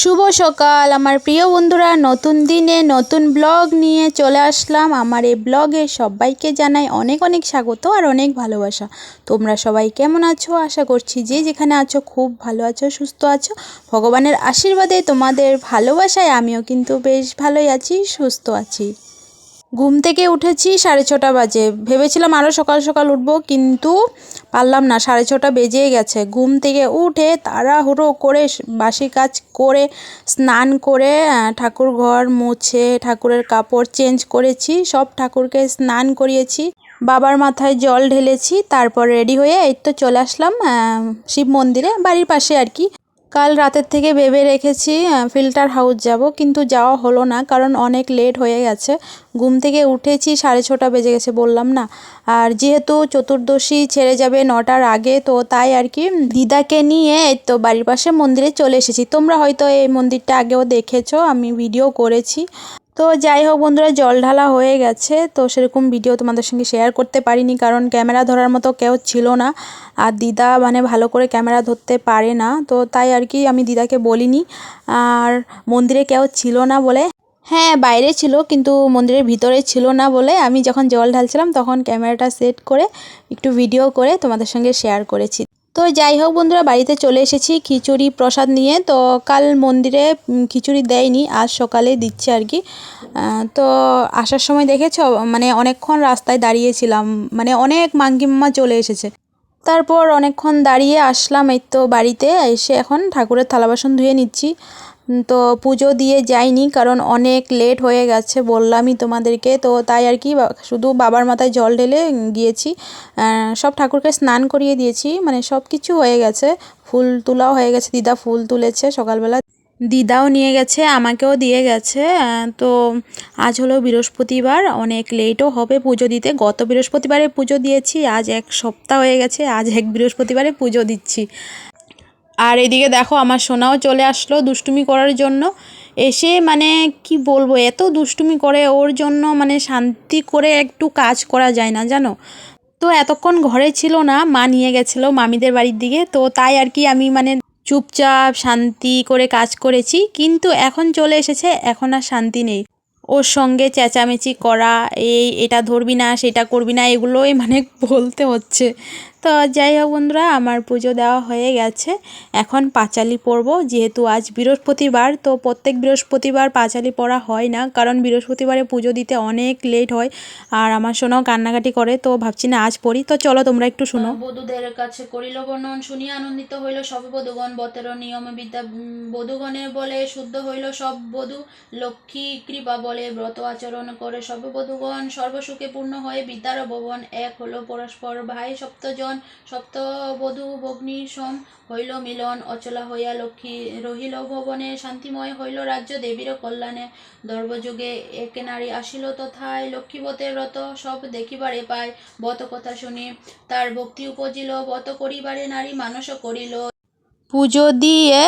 শুভ সকাল। আমার প্রিয় বন্ধুরা, নতুন দিনে নতুন ব্লগ নিয়ে চলে আসলাম। আমার এই ব্লগে সবাইকে জানাই অনেক অনেক স্বাগত আর অনেক ভালোবাসা। তোমরা সবাই কেমন আছো? আশা করছি যে যেখানে আছো খুব ভালো আছো, সুস্থ আছো। ভগবানের আশীর্বাদে তোমাদের ভালোবাসায় আমিও কিন্তু বেশ ভালোই আছি, সুস্থ আছি। ঘুম থেকে উঠেছি সাড়ে ছটা বাজে। ভেবেছিলাম আরও সকাল সকাল উঠবো, কিন্তু পারলাম না, সাড়ে ছটা বেজেই গেছে। ঘুম থেকে উঠে তাড়াহুড়ো করে বাসি কাজ করে, স্নান করে ঠাকুর ঘর মুছে, ঠাকুরের কাপড় চেঞ্জ করেছি, সব ঠাকুরকে স্নান করিয়েছি। বাবার মাথায় জল ঢেলেছি, তারপর রেডি হয়ে এই তো চলে আসলাম শিব মন্দিরে, বাড়ির পাশে আর কি। কাল রাতের থেকে ভেবে রেখেছি ফিল্টার হাউস যাব, কিন্তু যাওয়া হলো না, কারণ অনেক লেট হয়ে গেছে। ঘুম থেকে উঠেছি, সাড়ে ছটা বেজে গেছে বললাম না। আর যেহেতু চতুর্দশী ছেড়ে যাবে নটার আগে, তো তাই আর কি দিদাকে নিয়ে তো বাড়ির পাশে মন্দিরে চলে এসেছি। তোমরা হয়তো এই মন্দিরটা আগেও দেখেছ, আমি ভিডিও করেছি। তো যাই হোক বন্ধুরা, জল ঢালা হয়ে গেছে। তো সেরকম ভিডিও তোমাদের সঙ্গে শেয়ার করতে পারিনি কারণ ক্যামেরা ধরার মতো কেউ ছিল না। আর দিদা মানে ভালো করে ক্যামেরা ধরতে পারে না। তো তাই আর কি আমি দিদাকে বলিনি। আর মন্দিরে কেউ ছিল না বলে হ্যাঁ বাইরে ছিল কিন্তু মন্দিরের ভিতরে ছিল না বলে আমি যখন জল ঢালছিলাম তখন ক্যামেরাটা সেট করে একটু ভিডিও করে তোমাদের সঙ্গে শেয়ার করেছি। তো যাই হোক বন্ধুরা, বাড়িতে চলে এসেছি খিচুড়ি প্রসাদ নিয়ে। তো কাল মন্দিরে খিচুড়ি দেয়নি, আজ সকালে দিচ্ছে আর কি। তো আসার সময় দেখেছ? মানে অনেকক্ষণ রাস্তায় দাঁড়িয়েছিলাম মানে অনেক মাঙ্কি মামা চলে এসেছে। তারপর অনেকক্ষণ দাঁড়িয়ে আসলাম এই তো বাড়িতে, এসে এখন ঠাকুরের থালা বাসন ধুয়ে নিচ্ছি। তো পুজো দিয়ে যাইনি, কারণ অনেক লেট হয়ে গেছে বললামই তোমাদেরকে। তো তাই আর কি শুধু বাবার মাথায় জল ঢেলে গিয়েছি। সব ঠাকুরকে স্নান করিয়ে দিয়েছি মানে সব কিছু হয়ে গেছে। ফুল তোলাও হয়ে গেছে, দিদা ফুল তুলেছে সকালবেলা। দিদাও নিয়ে গেছে, আমাকেও দিয়ে গেছে। তো আজ হলো বৃহস্পতিবার, অনেক লেটও হবে পুজো দিতে। গত বৃহস্পতিবারে পুজো দিয়েছি, আজ এক সপ্তাহ হয়ে গেছে, আজ এক বৃহস্পতিবারে পুজো দিচ্ছি। আর এদিকে দেখো আমার সোনাও চলে আসলো দুষ্টুমি করার জন্য। এসে মানে কি বলব, এত দুষ্টুমি করে ওর জন্য মানে শান্তি করে একটু কাজ করা যায় না, জানো? তো এতক্ষণ ঘরে ছিল না, মা নিয়ে গেছিল মামিদের বাড়ির দিকে। তো তাই আর কি আমি মানে চুপচাপ শান্তি করে কাজ করেছি, কিন্তু এখন চলে এসেছে, এখন আর শান্তি নেই। ওর সঙ্গে চেঁচামেচি করা, এই এটা ধরবি না, সেটা করবি না, এগুলোই মানে বলতে হচ্ছে। তো যাই হোক বন্ধুরা আমার পুজো দেওয়া হয়ে গেছে। এখন পাঁচালি পরবো যেহেতু আজ বৃহস্পতিবার তো প্রত্যেক বৃহস্পতিবার পাঁচালি পড়া হয় না কারণ বৃহস্পতিবারে পুজো দিতে অনেক লেট হয় আর আমার শোনাও কান্নাকাটি করে তো ভাবছি না আজ পড়ি তো চলো তোমরা একটু শোনো। বধূদের কাছে করিল বর্ণন শুনিয়া আনন্দিত হইল সব বধূগণ। বতের নিয়ম বিদ্যা উম, বধূগণে বলে শুদ্ধ হইল সব বধূ লক্ষ্মী কৃপা বলে ব্রত আচরণ করে সব বধূগণ। সর্বসুখে পূর্ণ হয়ে বিদ্যার ভবন এক হলো পরস্পর ভাই সপ্তজন সপ্ত বধূ ভগ্নী সম হইল মিলন, অচলা হইয়া লক্ষ্মী রহিল ভবনে, শান্তিময় হইল রাজ্য দেবীর কল্যাণে। দর্বযুগে একে নারী আসিল তথায়, লক্ষ্মীবতের রত সব দেখিবারে পায়। বত কথা শুনি, তার ভক্তি উপজিল, বত করিবারে নারী মানস করিল। পুজো দিয়ে,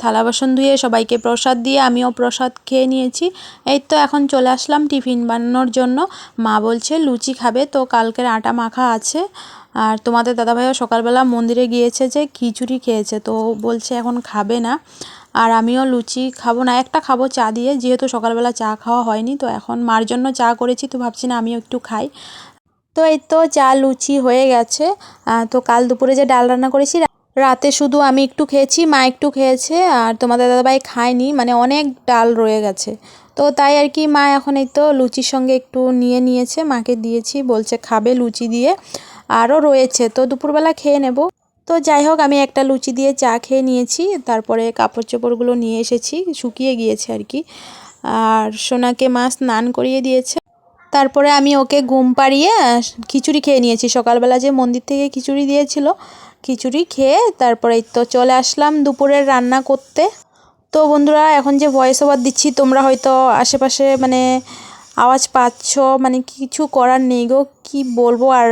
থালা বাসন ধুয়ে সবাইকে প্রসাদ দিয়ে আমিও প্রসাদ খেয়ে নিয়েছি। এই তো এখন চলে আসলাম টিফিন বানানোর জন্য। মা বলছে, লুচি খাবে তো, কালকের আটা মাখা আছে। আর তোমাদের দাদাভাইও সকালবেলা মন্দিরে গিয়েছে যে খিচুড়ি খেয়েছে, তো বলছে এখন খাবে না। আর আমিও লুচি খাব না, একটা খাব চা দিয়ে, যেহেতু সকালবেলা চা খাওয়া হয়নি, তো এখন মার জন্য চা করেছি, তো ভাবছি না আমিও একটু খাই। তো এই তো চা লুচি হয়ে গেছে তো কাল দুপুরে যে ডাল রান্না করেছি, রাতে শুধু আমি একটু খেয়েছি, মা একটু খেয়েছে, আর তোমাদের দাদাভাই খায়নি মানে অনেক ডাল রয়ে গেছে। তো তাই আর কি মা এখন এই তো লুচির সঙ্গে একটু নিয়ে নিয়েছে, মাকে দিয়েছি, বলছে খাবে লুচি দিয়ে। আরও রয়েছে। তো দুপুরবেলা খেয়ে নেব। তো যাই হোক, আমি একটা লুচি দিয়ে চা খেয়ে নিয়েছি। তারপরে কাপড় চোপড়গুলো নিয়ে এসেছি, শুকিয়ে গিয়েছে আর কি। আর সোনাকে মা স্নান করিয়ে দিয়েছে। তারপরে আমি ওকে ঘুম পাড়িয়ে খিচুড়ি খেয়ে নিয়েছি। সকালবেলা যে মন্দির থেকে খিচুড়ি দিয়েছিল, খিচুড়ি খেয়ে তারপরে তো চলে আসলাম দুপুরের রান্না করতে। তো বন্ধুরা, এখন যে ভয়েস ওভার দিচ্ছি, তোমরা হয়তো আশেপাশে মানে আওয়াজ পাচ্ছ। মানে কিছু করার নেই গো, কী বলব আর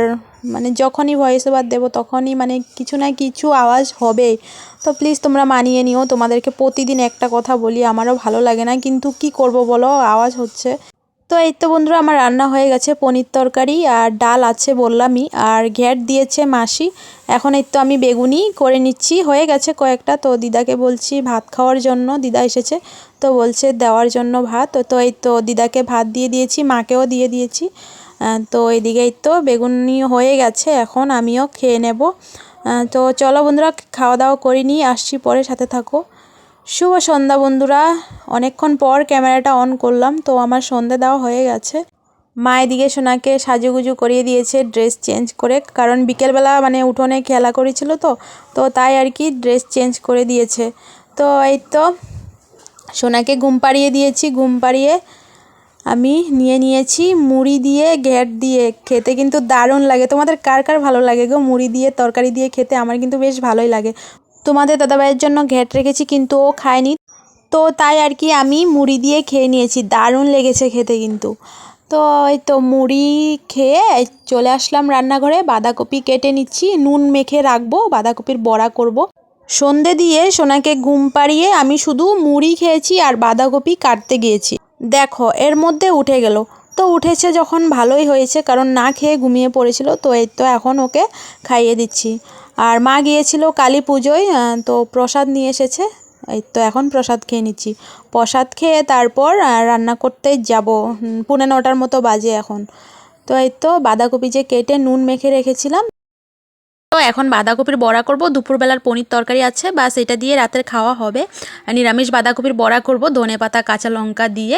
মানে যখনই ভয়েস ওভার দেবো তখনই মানে কিছু না কিছু আওয়াজ হবেই। তো প্লিজ তোমরা মানিয়ে নিও, তোমাদেরকে প্রতিদিন একটা কথা বলি, আমারও ভালো লাগে না, কিন্তু কি করব বলো, আওয়াজ হচ্ছে। তো এই তো বন্ধুরা, আমার রান্না হয়ে গেছে, পনির তরকারি আর ডাল আছে বললামই, আর ঘ্যাট দিয়েছে মাসি। এখন এই তো আমি বেগুনি করে নিচ্ছি, হয়ে গেছে কয়েকটা। তো দিদাকে বলছি ভাত খাওয়ার জন্য, দিদা এসেছে, তো বলছে দেওয়ার জন্য ভাত। তো এই তো দিদাকে ভাত দিয়ে দিয়েছি, মাকেও দিয়ে দিয়েছি। তো এদিকে এই তো বেগুনি হয়ে গেছে, এখন আমিও খেয়ে নেব। তো চলো বন্ধুরা খাওয়া দাওয়া করে নিয়ে আসছি, পরে সাথে থাকো। শুভ সন্ধ্যা বন্ধুরা, অনেকক্ষণ পর ক্যামেরাটা অন করলাম, তো আমার সন্ধে দেওয়া হয়ে গেছে। মা এদিকে সোনাকে সাজুগুজু করিয়ে দিয়েছে, ড্রেস চেঞ্জ করে, কারণ বিকেলবেলা মানে উঠোনে খেলা করেছিল তো তো তাই আর কি ড্রেস চেঞ্জ করে দিয়েছে। তো এই তো সোনাকে ঘুম পাড়িয়ে দিয়েছি, ঘুম পাড়িয়ে আমি নিয়ে নিয়েছি মুড়ি দিয়ে ঘ্যাট দিয়ে, খেতে কিন্তু দারুণ লাগে। তোমাদের কার কার ভালো লাগে গো মুড়ি দিয়ে, তরকারি দিয়ে খেতে? আমার কিন্তু বেশ ভালোই লাগে। তোমাদের দাদাভাইয়ের জন্য ঘ্যাট রেখেছি কিন্তু ও খায়নি। তো তাই আর কি আমি মুড়ি দিয়ে খেয়ে নিয়েছি। দারুণ লেগেছে খেতে কিন্তু। তো এই তো মুড়ি খেয়ে চলে আসলাম রান্নাঘরে। বাঁধাকপি কেটে নিচ্ছি। নুন মেখে রাখব। বাঁধাকপির বড়া করব। সন্ধে দিয়ে সোনাকে ঘুম পাড়িয়ে আমি শুধু মুড়ি খেয়েছি আর বাঁধাকপি কাটতে গিয়েছি। দেখো, এর মধ্যে উঠে গেল। তো উঠেছে যখন ভালোই হয়েছে, কারণ না খেয়ে ঘুমিয়ে পড়েছিল, তো এই তো এখন ওকে খাইয়ে দিচ্ছি। আর মা গিয়েছিল কালী পুজোয় তো প্রসাদ নিয়ে এসেছে। এই তো এখন প্রসাদ খেয়ে নিচ্ছি। প্রসাদ খেয়ে তারপর রান্না করতে যাব। পুনে নটার মতো বাজে এখন। তো এই তো বাঁধাকপি যে কেটে নুন মেখে রেখেছিলাম এখন বাঁধাকপির বড়া করব। দুপুরবেলার পনির তরকারি আছে, বাস এটা দিয়ে রাতের খাওয়া হবে। নিরামিষ বাঁধাকপির বড়া করব, ধনে পাতা, কাঁচা লঙ্কা দিয়ে।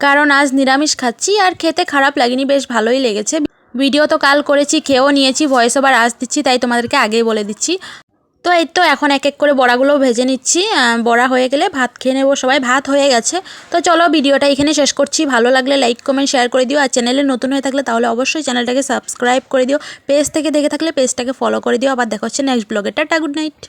কারণ আজ নিরামিষ খাচ্ছি আর খেতে খারাপ লাগেনি, বেশ ভালোই লেগেছে। ভিডিও তো কাল করেছি, খেয়েও নিয়েছি ভয়েস ওভার আজ দিচ্ছি, তাই তোমাদেরকে আগেই বলে দিচ্ছি। তো এই তো এখন এক এক করে বড়াগুলো ভেজে নিচ্ছি। বড়া হয়ে গেলে ভাত খেয়ে নেব সবাই। ভাত হয়ে গেছে। তো চলো ভিডিওটা এখানে শেষ করছি। ভালো লাগলে লাইক, কমেন্ট, শেয়ার করে দিও। আর চ্যানেলে নতুন হয়ে থাকলে তাহলে অবশ্যই চ্যানেলটাকে সাবস্ক্রাইব করে দিও। পেজ থেকে দেখে থাকলে পেজটাকে ফলো করে দিও। আবার দেখা হচ্ছে নেক্সট ব্লগে টাটা গুড নাইট